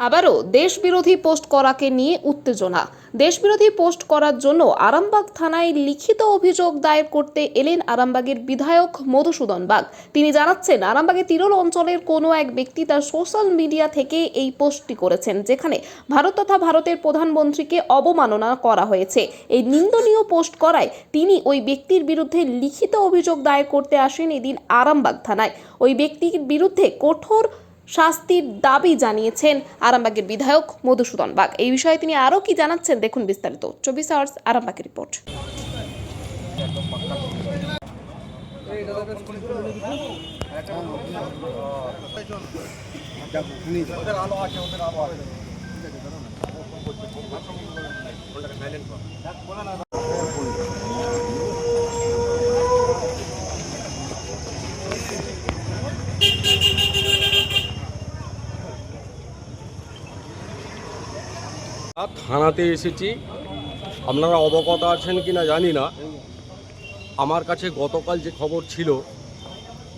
আবারও দেশবিরোধী পোস্ট করাকে নিয়ে উত্তেজনা। দেশবিরোধী পোস্ট করার জন্য আরামবাগ থানায় লিখিত অভিযোগ দায়ের করতে এলেন আরামবাগের বিধায়ক মধুসূদন বাগ। তিনি জানাচ্ছেন আরামবাগের তিরোল অঞ্চলের কোনো এক ব্যক্তি তার সোশ্যাল মিডিয়া থেকে এই পোস্টটি করেছেন, যেখানে ভারত তথা ভারতের প্রধানমন্ত্রীকে অবমাননা করা হয়েছে। এই নিন্দনীয় পোস্ট করায় তিনি ওই ব্যক্তির বিরুদ্ধে লিখিত অভিযোগ দায়ের করতে আসেন এদিন আরামবাগ থানায়। ওই ব্যক্তির বিরুদ্ধে কঠোর শাস্তির দাবি জানিয়েছেন আরামবাগের বিধায়ক মধুসূদন বাগ। এই বিষয়ে তিনি আরও কি জানাচ্ছেন দেখুন বিস্তারিত। চব্বিশ আওয়ার্স আরামবাগের রিপোর্ট। থানাতে এসেছি। আপনারা অবগত আছেন কি না জানি না। আমার কাছে গতকাল যে খবর ছিল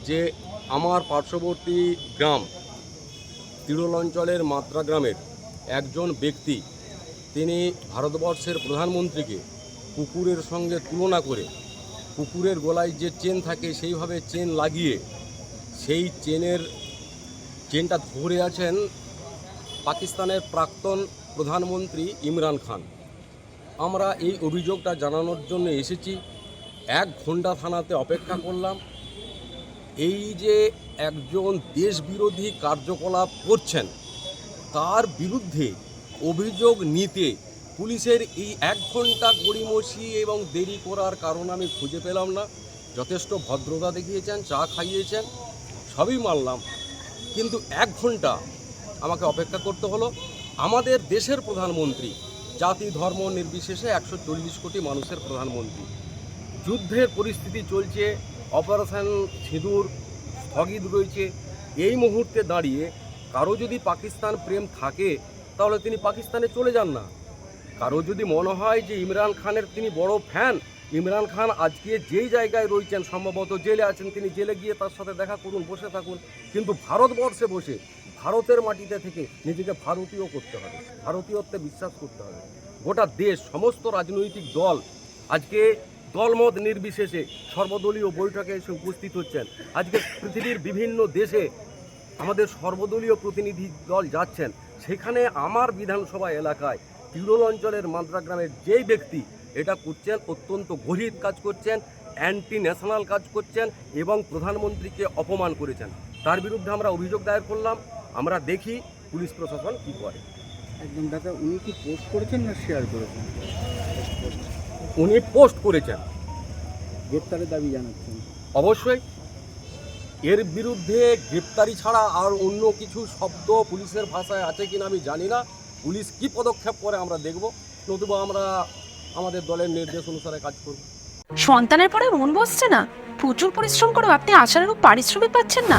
যে আমার পার্শ্ববর্তী গ্রাম তিরোল অঞ্চলের মাত্রা গ্রামের একজন ব্যক্তি, তিনি ভারতবর্ষের প্রধানমন্ত্রীকে কুকুরের সঙ্গে তুলনা করে কুকুরের গলায় যে চেন থাকে, সেইভাবে চেন লাগিয়ে সেই চেনের চেনটা ধরে আছেন পাকিস্তানের প্রাক্তন প্রধানমন্ত্রী ইমরান খান। আমরা এই অভিযোগটা জানানোর জন্য এসেছি। এক ঘণ্টা থানাতে অপেক্ষা করলাম। এই যে একজন দেশবিরোধী কার্যকলাপ করছেন, তার বিরুদ্ধে অভিযোগ নিতে পুলিশের এই এক ঘণ্টা গড়িমসি এবং দেরি করার কারণ আমি খুঁজে পেলাম না। যথেষ্ট ভদ্রতা দেখিয়েছেন, চা খাইয়েছেন, সবই মানলাম। কিন্তু এক ঘণ্টা আমাকে অপেক্ষা করতে হলো। আমাদের দেশের প্রধানমন্ত্রী, জাতি, ধর্ম নির্বিশেষে একশো চল্লিশ কোটি মানুষের প্রধানমন্ত্রী। যুদ্ধের পরিস্থিতি চলছে, অপারেশন সিঁদুর স্থগিত রয়েছে। এই মুহূর্তে দাঁড়িয়ে কারও যদি পাকিস্তান প্রেম থাকে, তাহলে তিনি পাকিস্তানে চলে যান না। কারও যদি মনে হয় যে ইমরান খানের তিনি বড় ফ্যান, ইমরান খান আজকে যেই জায়গায় রয়েছেন, সম্ভবত জেলে আছেন, তিনি জেলে গিয়ে তার সাথে দেখা করুন, বসে থাকুন। কিন্তু ভারতবর্ষে বসে ভারতের মাটিতে থেকে নিজেকে ভারতীয় করতে হবে, ভারতীয়ত্বে বিশ্বাস করতে হবে। গোটা দেশ, সমস্ত রাজনৈতিক দল আজকে দলমত নির্বিশেষে সর্বদলীয় বৈঠকে এসে উপস্থিত হচ্ছেন। আজকে পৃথিবীর বিভিন্ন দেশে আমাদের সর্বদলীয় প্রতিনিধি দল যাচ্ছেন। সেখানে আমার বিধানসভা এলাকায় তিরোল অঞ্চলের মাদ্রা গ্রামের যেই ব্যক্তি এটা করছেন, অত্যন্ত গভীর কাজ করছেন অ্যান্টি ন্যাশনাল কাজ করছেন এবং প্রধানমন্ত্রীকে অপমান করেছেন। তার বিরুদ্ধে আমরা অভিযোগ দায়ের করলাম। আমরা দেখি পুলিশ প্রশাসন কী করে। একদম দাদা উনি কি পোস্ট করেছেন না শেয়ার করেছেন? উনি পোস্ট করেছেন। গ্রেপ্তারের দাবি জানাচ্ছেন। অবশ্যই। এর বিরুদ্ধে গ্রেপ্তারি ছাড়া আর অন্য কিছু শব্দ পুলিশের ভাষায় আছে কিনা আমি জানি না। পুলিশ কি পদক্ষেপ করে আমরা দেখব। নতুবা আমরা আমাদের দলের নির্দেশ অনুসারে কাজ করব। সন্তানের পরে মন বসছে না। প্রচুর পরিশ্রম করেও আপনি আশানুরূপ পারিশ্রমিক পাচ্ছেন না।